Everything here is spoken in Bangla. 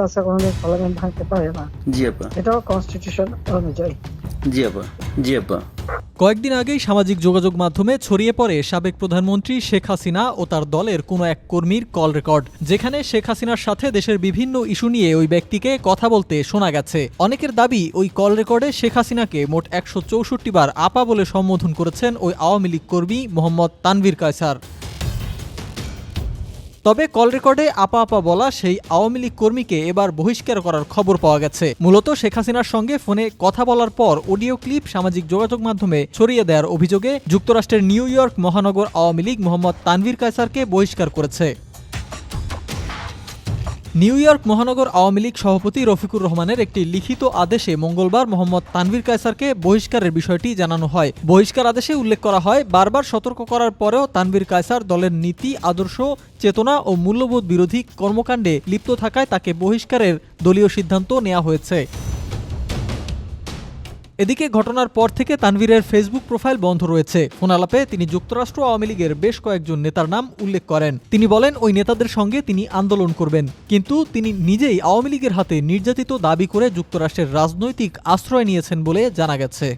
কাছে কোনোদিন পার্লামেন্ট ভাঙতে পারে না। জি আপা। এটাও কনস্টিটিউশন অনুযায়ী। জি আপা জি আপা। কয়েকদিন আগেই সামাজিক যোগাযোগ মাধ্যমে ছড়িয়ে পড়ে সাবেক প্রধানমন্ত্রী শেখ হাসিনা ও তার দলের কোনো এক কর্মীর কল রেকর্ড যেখানে শেখ হাসিনার সাথে দেশের বিভিন্ন ইস্যু নিয়ে ওই ব্যক্তিকে কথা বলতে শোনা গেছে। অনেকের দাবি ওই কল রেকর্ডে শেখ হাসিনাকে মোট একশো চৌষট্টি বার আপা বলে সম্বোধন করেছেন ওই আওয়ামী লীগ কর্মী মোহাম্মদ তানভীর কায়সার। তবে কল রেকর্ডে আপা আপা বলা সেই আওয়ামী লীগ কর্মীকে এবার বহিষ্কার করার খবর পাওয়া গেছে। মূলত শেখ হাসিনার সঙ্গে ফোনে কথা বলার পর অডিও ক্লিপ, সামাজিক যোগাযোগ মাধ্যমে ছড়িয়ে দেওয়ার অভিযোগে যুক্তরাষ্ট্রের নিউ ইয়র্ক মহানগর আওয়ামী লীগ মোহাম্মদ তানভীর কায়সারকে বহিষ্কার করেছে। নিউ ইয়র্ক মহানগর আওয়ামী লীগ সভাপতি রফিকুর রহমানের একটি লিখিত আদেশে মঙ্গলবার মোহাম্মদ তানভীর কায়সারকে বহিষ্কারের বিষয়টি জানানো হয়। বহিষ্কার আদেশে উল্লেখ করা হয়, বারবার সতর্ক করার পরেও তানভীর কায়সার দলের নীতি, আদর্শ, চেতনা ও মূল্যবোধ বিরোধী কর্মকাণ্ডে লিপ্ত থাকায় তাকে বহিষ্কারের দলীয় সিদ্ধান্ত নেওয়া হয়েছে। এদিকে ঘটনার পর থেকে তানভীরের ফেসবুক প্রোফাইল বন্ধ রয়েছে। ফোনালাপে তিনি যুক্তরাষ্ট্র আওয়ামী লীগের বেশ কয়েকজন নেতার নাম উল্লেখ করেন। তিনি বলেন, ওই নেতাদের সঙ্গে তিনি আন্দোলন করবেন। কিন্তু তিনি নিজেই আওয়ামী লীগের হাতে নির্যাতিত দাবি করে যুক্তরাষ্ট্রের রাজনৈতিক আশ্রয় নিয়েছেন বলে জানা গেছে।